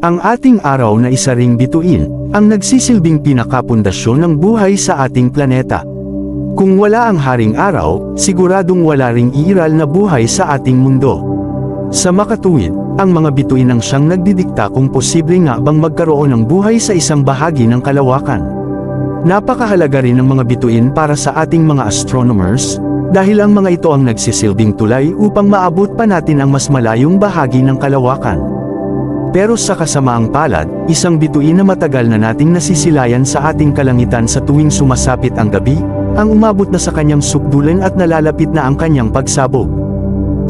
Ang ating araw na isa ring bituin, ang nagsisilbing pinakapundasyon ng buhay sa ating planeta. Kung wala ang haring araw, siguradong wala ring iiral na buhay sa ating mundo. Sa makatuwid, ang mga bituin ang siyang nagdidikta kung posible nga bang magkaroon ng buhay sa isang bahagi ng kalawakan. Napakahalaga rin ng mga bituin para sa ating mga astronomers, dahil ang mga ito ang nagsisilbing tulay upang maabot pa natin ang mas malayong bahagi ng kalawakan. Pero sa kasamaang palad, isang bituin na matagal na nating nasisilayan sa ating kalangitan sa tuwing sumasapit ang gabi, ang umabot na sa kanyang sukdulan at nalalapit na ang kanyang pagsabog.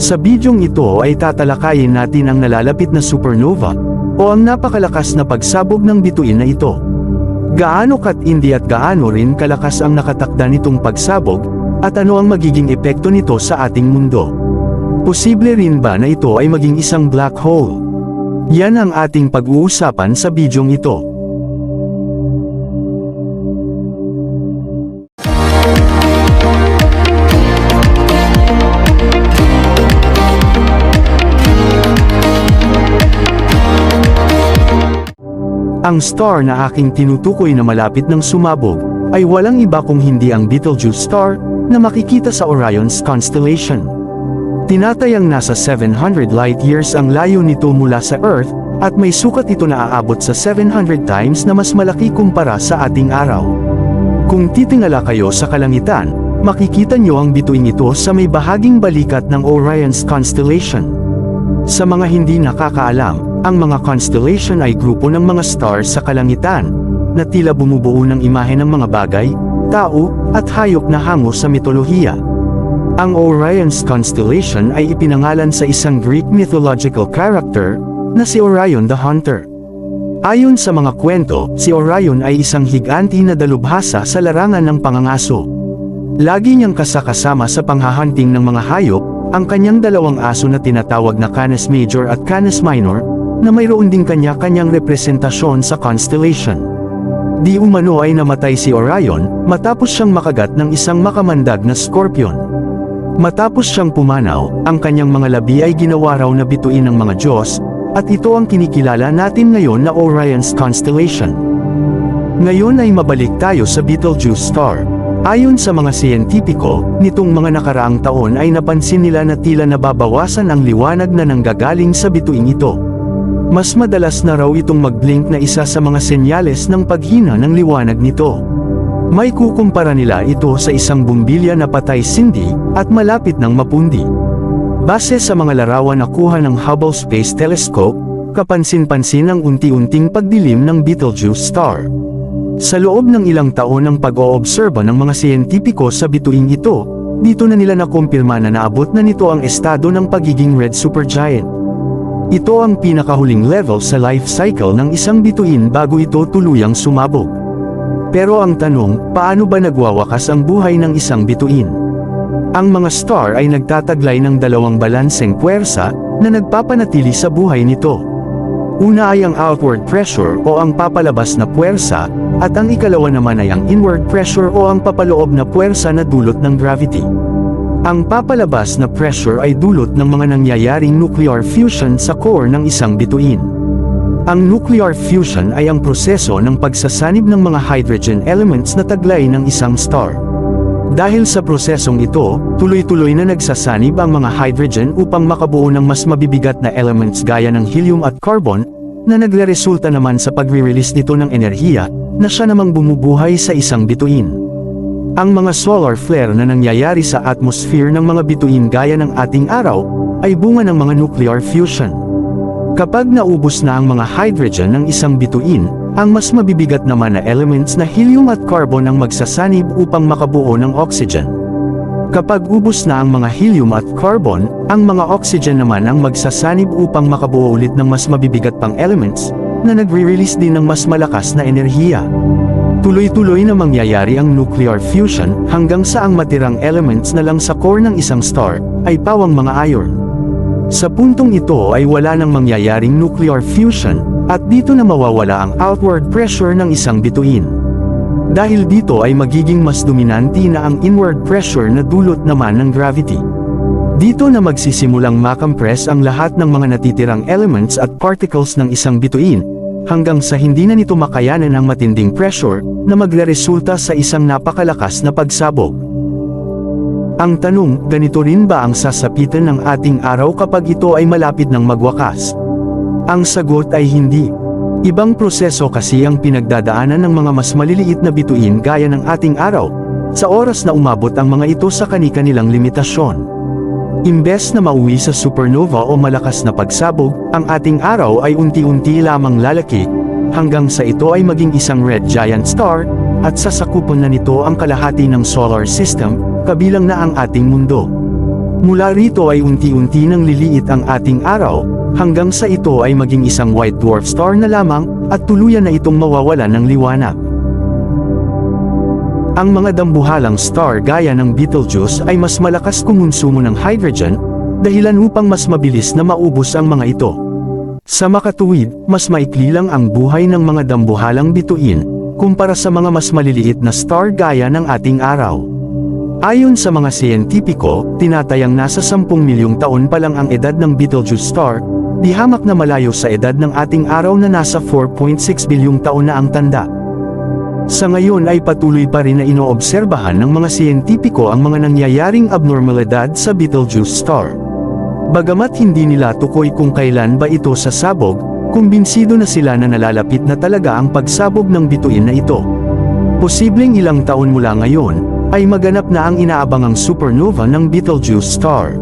Sa bidyong ito ay tatalakayin natin ang nalalapit na supernova, o ang napakalakas na pagsabog ng bituin na ito. Gaano katindi at gaano rin kalakas ang nakatakda nitong pagsabog, at ano ang magiging epekto nito sa ating mundo. Posible rin ba na ito ay maging isang black hole? Yan ang ating pag-uusapan sa bidyong ito. Ang star na aking tinutukoy na malapit ng sumabog, ay walang iba kung hindi ang Betelgeuse star, na makikita sa Orion's constellation. Tinatayang nasa 700 light years ang layo nito mula sa Earth, at may sukat ito na aabot sa 700 times na mas malaki kumpara sa ating araw. Kung titingala kayo sa kalangitan, makikita nyo ang bituin ito sa may bahaging balikat ng Orion's constellation. Sa mga hindi nakakaalam, ang mga constellation ay grupo ng mga stars sa kalangitan, na tila bumubuo ng imahe ng mga bagay, tao, at hayop na hango sa mitolohiya. Ang Orion's constellation ay ipinangalan sa isang Greek mythological character, na si Orion the Hunter. Ayon sa mga kwento, si Orion ay isang higanti na dalubhasa sa larangan ng pangangaso. Lagi niyang kasakasama sa panghahunting ng mga hayop, ang kanyang dalawang aso na tinatawag na Canis Major at Canis Minor, na mayroon ding kanya-kanyang representasyon sa constellation. Di umano ay namatay si Orion, matapos siyang makagat ng isang makamandag na scorpion. Matapos siyang pumanaw, ang kanyang mga labi ay ginawa raw na bituin ng mga Diyos, at ito ang kinikilala natin ngayon na Orion's constellation. Ngayon ay mabalik tayo sa Betelgeuse star. Ayon sa mga siyentipiko, nitong mga nakaraang taon ay napansin nila na tila nababawasan ang liwanag na nanggagaling sa bituing ito. Mas madalas na raw itong mag-blink na isa sa mga senyales ng paghina ng liwanag nito. May kukumpara nila ito sa isang bumbilya na patay sindi, at malapit ng mapundi. Base sa mga larawan na kuha ng Hubble Space Telescope, kapansin-pansin ang unti-unting pagdilim ng Betelgeuse star. Sa loob ng ilang taon ng pag-oobserba ng mga siyentipiko sa bituing ito, dito na nila nakumpirma na naabot na nito ang estado ng pagiging red supergiant. Ito ang pinakahuling level sa life cycle ng isang bituin bago ito tuluyang sumabog. Pero ang tanong, paano ba nagwawakas ang buhay ng isang bituin? Ang mga star ay nagtataglay ng dalawang balanseng puwersa na nagpapanatili sa buhay nito. Una ay ang outward pressure o ang papalabas na puwersa, at ang ikalawa naman ay ang inward pressure o ang papaloob na puwersa na dulot ng gravity. Ang papalabas na pressure ay dulot ng mga nangyayaring nuclear fusion sa core ng isang bituin. Ang nuclear fusion ay ang proseso ng pagsasanib ng mga hydrogen elements na taglay ng isang star. Dahil sa prosesong ito, tuloy-tuloy na nagsasanib ang mga hydrogen upang makabuo ng mas mabibigat na elements gaya ng helium at carbon, na nagre-resulta naman sa pagre-release nito ng enerhiya, na siya namang bumubuhay sa isang bituin. Ang mga solar flare na nangyayari sa atmosphere ng mga bituin gaya ng ating araw, ay bunga ng mga nuclear fusion. Kapag naubos na ang mga hydrogen ng isang bituin, ang mas mabibigat naman na elements na helium at carbon ang magsasanib upang makabuo ng oxygen. Kapag ubos na ang mga helium at carbon, ang mga oxygen naman ang magsasanib upang makabuo ulit ng mas mabibigat pang elements, na nagre-release din ng mas malakas na enerhiya. Tuloy-tuloy na mangyayari ang nuclear fusion hanggang sa ang matirang elements na lang sa core ng isang star ay pawang mga iron. Sa puntong ito ay wala nang mangyayaring nuclear fusion, at dito na mawawala ang outward pressure ng isang bituin. Dahil dito ay magiging mas dominante na ang inward pressure na dulot naman ng gravity. Dito na magsisimulang makompress ang lahat ng mga natitirang elements at particles ng isang bituin, hanggang sa hindi na nito makayanan ang matinding pressure na magreresulta sa isang napakalakas na pagsabog. Ang tanong, ganito rin ba ang sasapitan ng ating araw kapag ito ay malapit ng magwakas? Ang sagot ay hindi. Ibang proseso kasi ang pinagdadaanan ng mga mas maliliit na bituin gaya ng ating araw, sa oras na umabot ang mga ito sa kani-kanilang limitasyon. Imbes na mauwi sa supernova o malakas na pagsabog, ang ating araw ay unti-unti lamang lalaki, hanggang sa ito ay maging isang red giant star, at sasakupan na nito ang kalahati ng solar system, kabilang na ang ating mundo. Mula rito ay unti-unti nang liliit ang ating araw, hanggang sa ito ay maging isang white dwarf star na lamang, at tuluyan na itong mawawala ng liwanag. Ang mga dambuhalang star gaya ng Betelgeuse ay mas malakas kumonsumo ng hydrogen, dahilan upang mas mabilis na maubos ang mga ito. Sa makatuwid, mas maikli lang ang buhay ng mga dambuhalang bituin, kumpara sa mga mas maliliit na star gaya ng ating araw. Ayon sa mga siyentipiko, tinatayang nasa 10 milyong taon pa lang ang edad ng Betelgeuse star, di hamak na malayo sa edad ng ating araw na nasa 4.6 bilyong taon na ang tanda. Sa ngayon ay patuloy pa rin na inoobserbahan ng mga siyentipiko ang mga nangyayaring abnormalidad sa Betelgeuse star. Bagamat hindi nila tukoy kung kailan ba ito sasabog, kumbinsido na sila na nalalapit na talaga ang pagsabog ng bituin na ito. Posibleng ilang taon mula ngayon, ay maganap na ang inaabangang supernova ng Betelgeuse star.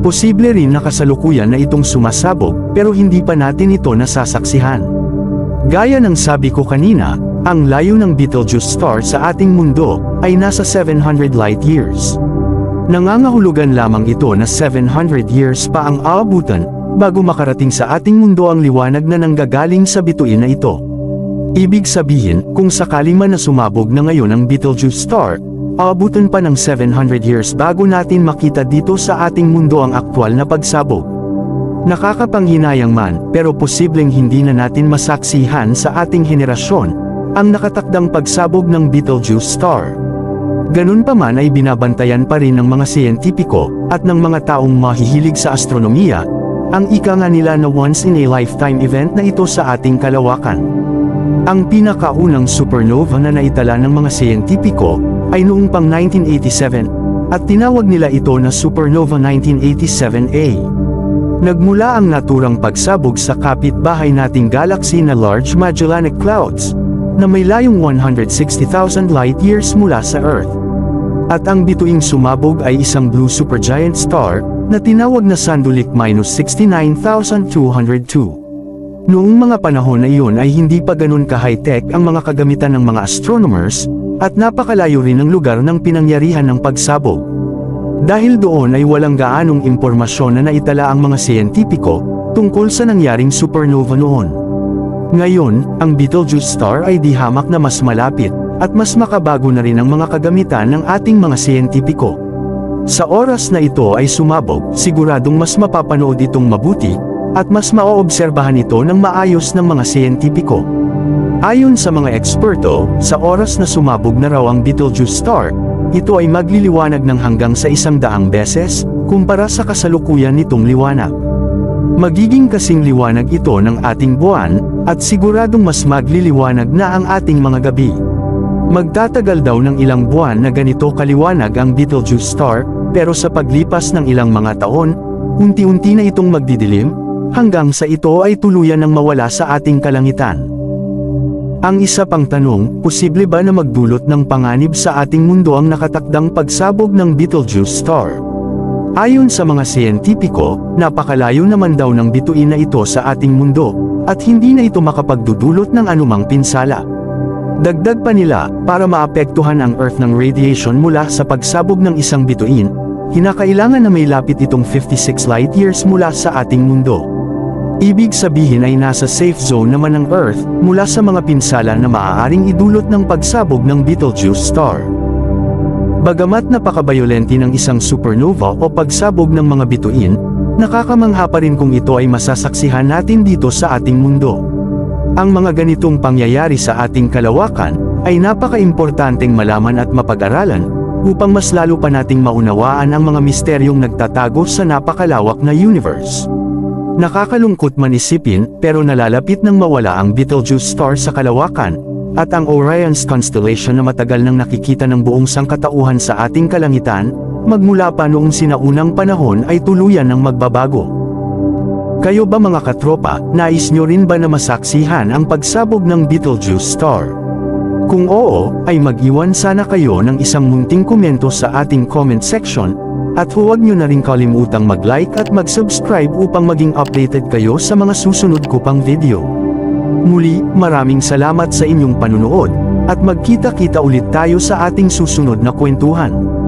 Posible rin na kasalukuyan na itong sumasabog, pero hindi pa natin ito nasasaksihan. Gaya ng sabi ko kanina, ang layo ng Betelgeuse star sa ating mundo ay nasa 700 light years. Nangangahulugan lamang ito na 700 years pa ang aabutan bago makarating sa ating mundo ang liwanag na nanggagaling sa bituin na ito. Ibig sabihin, kung sakali man na sumabog na ngayon ang Betelgeuse star, aabutan pa ng 700 years bago natin makita dito sa ating mundo ang aktwal na pagsabog. Nakakapanghinayang man, pero posibleng hindi na natin masaksihan sa ating henerasyon, ang nakatakdang pagsabog ng Betelgeuse star. Ganun pa man ay binabantayan pa rin ng mga siyentipiko, at ng mga taong mahihilig sa astronomiya, ang ika nga nila na once in a lifetime event na ito sa ating kalawakan. Ang pinakaunang supernova na naitala ng mga siyentipiko, ay noong pang 1987, at tinawag nila ito na Supernova 1987A. Nagmula ang naturang pagsabog sa kapitbahay nating galaxy na Large Magellanic Clouds, na may layong 160,000 light years mula sa Earth. At ang bituing sumabog ay isang blue supergiant star, na tinawag na Sandulik-69202. Noong mga panahon na iyon ay hindi pa ganun ka-high-tech ang mga kagamitan ng mga astronomers, at napakalayo rin ang lugar ng pinangyarihan ng pagsabog. Dahil doon ay walang gaanong impormasyon na naitala ang mga siyentipiko, tungkol sa nangyaring supernova noon. Ngayon, ang Betelgeuse star ay di hamak na mas malapit, at mas makabago na rin ang mga kagamitan ng ating mga siyentipiko. Sa oras na ito ay sumabog, siguradong mas mapapanood itong mabuti, at mas maoobserbahan ito ng maayos ng mga siyentipiko. Ayon sa mga eksperto, sa oras na sumabog na raw ang Betelgeuse star, ito ay magliliwanag ng hanggang sa isang daang beses, kumpara sa kasalukuyan nitong liwanag. Magiging kasing liwanag ito ng ating buwan, at siguradong mas magliliwanag na ang ating mga gabi. Magtatagal daw ng ilang buwan na ganito kaliwanag ang Betelgeuse star, pero sa paglipas ng ilang mga taon, unti-unti na itong magdidilim, hanggang sa ito ay tuluyan ng mawala sa ating kalangitan. Ang isa pang tanong, posible ba na magdulot ng panganib sa ating mundo ang nakatakdang pagsabog ng Betelgeuse star? Ayon sa mga siyentipiko, napakalayo naman daw ng bituin na ito sa ating mundo, at hindi na ito makapagdudulot ng anumang pinsala. Dagdag pa nila, para maapektuhan ang Earth ng radiation mula sa pagsabog ng isang bituin, hinakailangan na may lapit itong 56 light years mula sa ating mundo. Ibig sabihin ay nasa safe zone naman ng Earth mula sa mga pinsala na maaaring idulot ng pagsabog ng Betelgeuse star. Bagamat napakabayolente ng isang supernova o pagsabog ng mga bituin, nakakamangha pa rin kung ito ay masasaksihan natin dito sa ating mundo. Ang mga ganitong pangyayari sa ating kalawakan ay napaka-importanteng malaman at mapag-aralan, upang mas lalo pa nating maunawaan ang mga misteryong nagtatago sa napakalawak na universe. Nakakalungkot man isipin, pero nalalapit ng mawala ang Betelgeuse star sa kalawakan, at ang Orion's constellation na matagal nang nakikita ng buong sangkatauhan sa ating kalangitan, magmula pa noong sinaunang panahon ay tuluyan ng magbabago. Kayo ba mga katropa, nais nyo rin ba na masaksihan ang pagsabog ng Betelgeuse star? Kung oo, ay mag-iwan sana kayo ng isang munting komento sa ating comment section, at huwag nyo na rin kalimutang mag-like at mag-subscribe upang maging updated kayo sa mga susunod ko pang video. Muli, maraming salamat sa inyong panunood, at magkita-kita ulit tayo sa ating susunod na kwentuhan.